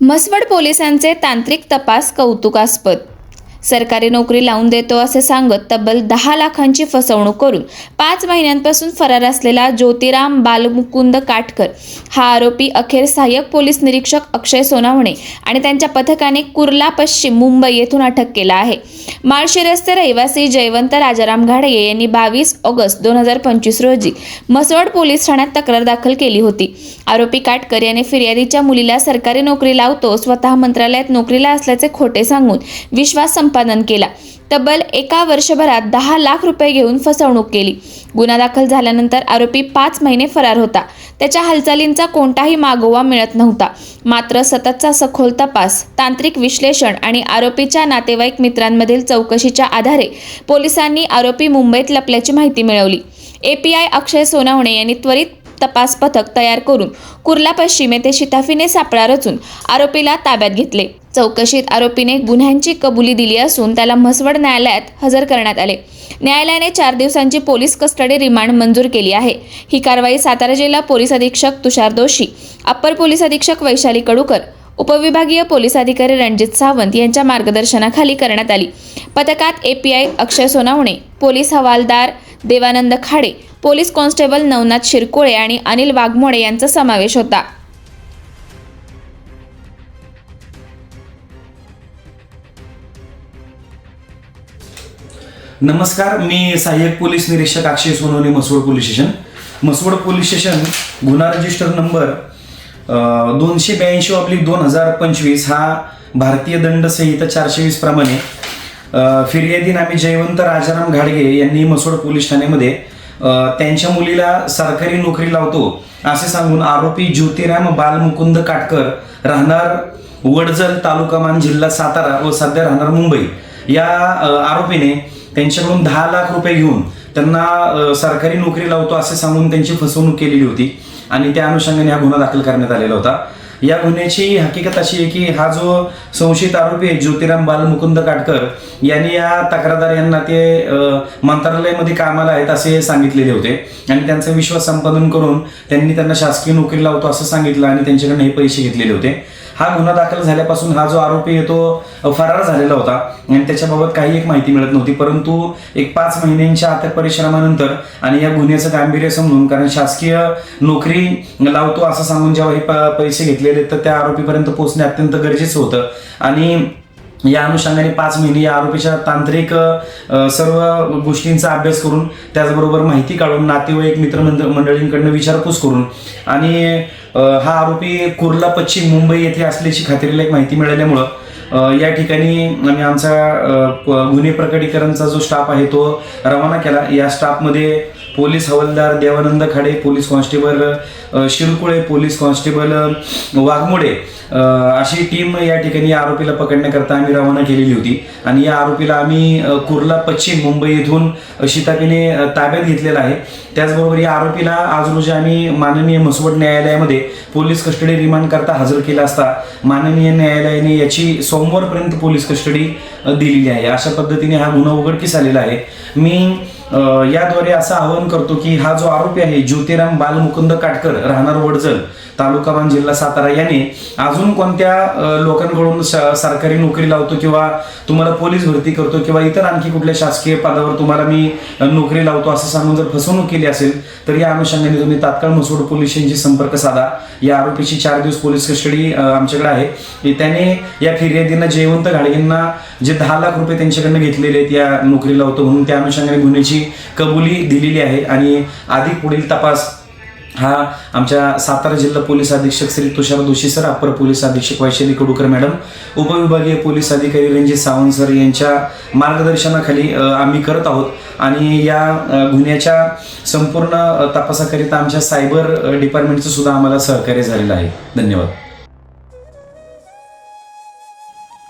म्हसवड पोलिसांचे तांत्रिक तपास कौतुकास्पद. सरकारी नोकरी लावून देतो असे सांगत तब्बल दहा लाखांची फसवणूक करून पाच महिन्यांपासून फरार असलेला ज्योतिराम बालमुकुंद काटकर हा आरोपी अखेर सहाय्यक पोलीस निरीक्षक अक्षय सोनावणे आणि त्यांच्या पथकाने कुर्ला पश्चिम मुंबई येथून अटक केला आहे. माळशिरसचे रहिवासी जयवंत राजाराम घाडगे यांनी बावीस ऑगस्ट दोन हजार पंचवीस रोजी म्हसवड पोलीस ठाण्यात तक्रार दाखल केली होती. आरोपी काटकर याने फिर्यादीच्या मुलीला सरकारी नोकरी लावतो स्वतः मंत्रालयात नोकरीला असल्याचे खोटे सांगून विश्वास संपादन केला. तब्बल एका वर्षभरात दहा लाख रुपये घेऊन फसवणूक केली. गुन्हा दाखल झाल्यानंतर आरोपी पाच महिने फरार होता. त्याच्या हालचालींचा कोणताही मागोवा मिळत नव्हता. मात्र सततचा सखोल तपास तांत्रिक विश्लेषण आणि आरोपीच्या नातेवाईक मित्रांमधील चौकशीच्या आधारे पोलिसांनी आरोपी मुंबईत लपल्याची माहिती मिळवली. एपीआय अक्षय सोनावणे यांनी त्वरित तपास पथक तयार करून कुर्ला पश्चिम येथे शिताफीने सापळा रचून आरोपीला ताब्यात घेतले. चौकशीत आरोपीने गुन्ह्यांची कबुली दिली असून त्याला म्हसवड न्यायालयात हजर करण्यात आले. न्यायालयाने चार दिवसांची पोलीस कस्टडी रिमांड मंजूर केली आहे. ही कारवाई सातारा जिल्हा पोलीस अधीक्षक तुषार दोशी अप्पर पोलीस अधीक्षक वैशाली कडूकर उपविभागीय पोलीस अधिकारी रणजित सावंत यांच्या मार्गदर्शनाखाली करण्यात आली. पथकात एपीआय अक्षय सोनावणे पोलीस हवालदार देवानंद खाडे पोलीस कॉन्स्टेबल नवनाथ शिरकोळे आणि अनिल वाघमोडे यांचा समावेश होता. नमस्कार मी सहाय्यक पोलीस निरीक्षक Akshay Sonawane Mhaswad police station. Mhaswad police station गुन्हा रजिस्टर नंबर दोनशे ब्याऐंशी ऑब्लिक दोन हजार पंचवीस हा भारतीय दंड संहिता चारशे वीस प्रमाणे फिर्यादी नामी जयवंत राजाराम घाडगे यांनी मसवड पोलीस ठाण्यामध्ये त्यांच्या मुलीला सरकारी नोकरी लावतो असे सांगून आरोपी ज्योतिराम बालमुकुंद काटकर राहणार वडजल तालुका मान जिल्हा सातारा व सध्या राहणार मुंबई. या आरोपीने त्यांच्याकडून दहा लाख रुपये घेऊन त्यांना सरकारी नोकरी लावतो असे सांगून त्यांची फसवणूक केलेली होती आणि त्या अनुषंगाने हा गुन्हा दाखल करण्यात आलेला होता. या गुन्ह्याची हकीकत अशी आहे की हा जो संशयित आरोपी आहे ज्योतिराम बालमुकुंद काटकर यांनी या तक्रारदार यांना ते मंत्रालयामध्ये कामाला आहेत असे सांगितलेले होते. आणि त्यांचा विश्वास संपादन करून त्यांनी त्यांना शासकीय नोकरी लावतो असं सांगितलं आणि त्यांच्याकडनं हे पैसे घेतलेले होते. हा गुन्हा दाखल झाल्यापासून हा जो आरोपी आहे तो फरार झालेला होता. आणि त्याच्याबाबत काही एक माहिती मिळत नव्हती. परंतु एक पाच महिन्यांच्या आत परिश्रमानंतर आणि या गुन्ह्याचं गांभीर्य समजून कारण शासकीय नोकरी लावतो असं सांगून जेव्हा हे प- पैसे घेतलेले तर त्या आरोपीपर्यंत पोहोचणे अत्यंत गरजेचं होतं. आणि या अनुषंगाने पाच महिने या आरोपीच्या तांत्रिक सर्व गोष्टींचा अभ्यास करून त्याचबरोबर माहिती काढून नातेवाईक मित्रमंड मंडळींकडनं विचारपूस करून आणि हा आरोपी कुर्ला पश्चिम मुंबई येथे असल्याची खात्रीला एक माहिती मिळाल्यामुळं या ठिकाणी आम्ही आमचा प- गुन्हे प्रकटीकरणचा जो स्टाफ आहे तो रवाना केला. या स्टाफमध्ये पोलीस हवालदार Devanand Khade police constable Shirkule police constable Waghmode अशी टीम या ठिकाणी या आरोपीला पकडण्याकरता आम्ही रवाना केलेली होती. आणि या आरोपीला आम्ही कुर्ला पश्चिम मुंबई येथून शितापीने ताब्यात घेतलेला आहे. त्याचबरोबर या आरोपीला आज रोजी आम्ही माननीय मसवड न्यायालयामध्ये पोलीस कस्टडी रिमांड करता हजर केला असता माननीय न्यायालयाने याची सोमवारपर्यंत पोलीस कस्टडी दिलेली आहे. अशा पद्धतीने हा गुन्हा उघडकीस आलेला आहे. मी याद्वारे असं आवाहन करतो की हा जो आरोपी आहे ज्योतिराम बालमुकुंद काटकर राहणार वडजल तालुका मान जिल्हा सातारा याने अजून कोणत्या लोकांकडून सरकारी नोकरी लावतो किंवा तुम्हाला पोलीस भरती करतो किंवा इतर आणखी कुठल्या शासकीय पदावर तुम्हाला मी नोकरी लावतो असं सांगून जर फसवणूक केली असेल तर या अनुषंगाने तुम्ही तात्काळ मसूड पोलिसांशी संपर्क साधा. या आरोपीची चार दिवस पोलीस कस्टडी आमच्याकडे आहे. की त्याने या फिर्यादींना जयवंत घाडगेंना जे दहा लाख रुपये त्यांच्याकडनं घेतलेले आहेत या नोकरी लावतो म्हणून त्या अनुषंगाने गुन्ह्याची कबुली दिलेली आहे. आणि अधिक पुढील तपास हा आमच्या सातारा जिल्हा पोलीस अधीक्षक Shri Tushar Doshi sir upper police अधीक्षक वैशाली कडूकर मॅडम उपविभागीय पोलीस अधिकारी रणजित सावंत सर यांच्या मार्गदर्शनाखाली आम्ही करत आहोत. आणि या गुन्ह्याच्या संपूर्ण तपासाकरिता आमच्या सायबर डिपार्टमेंटचं सुद्धा आम्हाला सहकार्य झालेलं आहे. धन्यवाद.